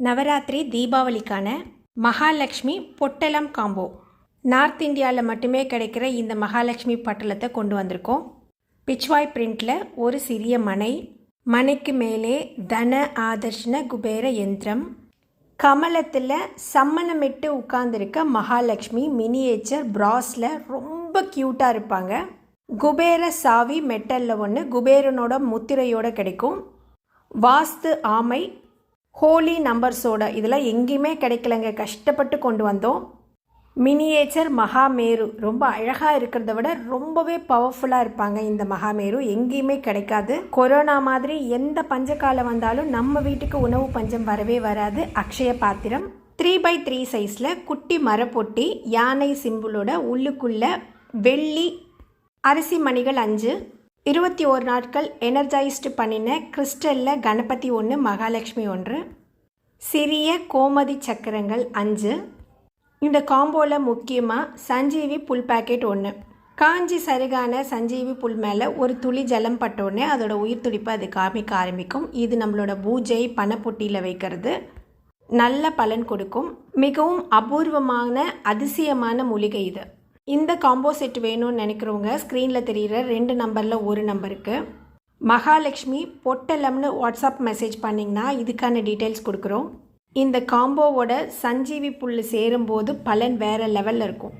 நவராத்திரி தீபாவளிக்கான மகாலட்சுமி பொட்டலம் combo. North இந்தியாவில் மட்டுமே கிடைக்கிற இந்த மகாலட்சுமி பட்டலத்தை கொண்டு வந்திருக்கோம். பிச்வாய் பிரிண்டில் ஒரு சிறிய மனை மனைக்கு மேலே தன ஆதர்ஷன குபேர யந்திரம் கமலத்தில் சம்மணமிட்டு உட்கார்ந்துருக்க மகாலட்சுமி மினியேச்சர் பிராஸில் ரொம்ப க்யூட்டாக இருப்பாங்க. குபேர சாவி மெட்டலில் ஒன்று குபேரனோட முத்திரையோடு கிடைக்கும். வாஸ்து ஆமை ஹோலி நம்பர்ஸோட இதெல்லாம் எங்கேயுமே கிடைக்கலங்க. கஷ்டப்பட்டு கொண்டு வந்தோம். மினியேச்சர் மகாமேரு ரொம்ப அழகாக இருக்கிறத விட ரொம்பவே பவர்ஃபுல்லாக இருப்பாங்க இந்த மகாமேரு எங்கேயுமே கிடைக்காது. கொரோனா மாதிரி எந்த பஞ்சக்காலம் வந்தாலும் நம்ம வீட்டுக்கு உணவு பஞ்சம் வரவே வராது. அக்ஷய பாத்திரம். த்ரீ பை த்ரீ சைஸில் குட்டி மரப்பொட்டி யானை சிம்பிளோட உள்ளுக்குள்ள வெள்ளி அரிசி மணிகள் அஞ்சு இருபத்தி ஒரு நாட்கள் எனர்ஜைஸ்டு பண்ணின கிறிஸ்டலில் கணபதி ஒன்று மகாலட்சுமி ஒன்று. சிறிய கோமதி சக்கரங்கள் அஞ்சு. இந்த காம்போவில் முக்கியமாக சஞ்சீவி புல் பாக்கெட் ஒன்று காஞ்சி சருகான சஞ்சீவி புல் மேலே ஒரு துளி ஜலம் பட்டோடனே அதோடய உயிர் துடிப்பு அது காமிக்க ஆரம்பிக்கும். இது நம்மளோட பூஜை பணப்பொட்டியில் வைக்கிறது. நல்ல பலன் கொடுக்கும். மிகவும் அபூர்வமான அதிசயமான மூலிகை இது. இந்த காம்போ செட் வேணும்னு நினைக்கிறவங்க ஸ்க்ரீனில் தெரிகிற ரெண்டு நம்பரில் ஒரு நம்பருக்கு மகாலட்சுமி பொட்டலம்னு வாட்ஸ்அப் மெசேஜ் பண்ணிங்கன்னா இதுக்கான டீட்டெயில்ஸ் கொடுக்குறோம். இந்த காம்போவோட சஞ்சீவி புல் சேரும்போது பலன் வேறு லெவலில் இருக்கும்.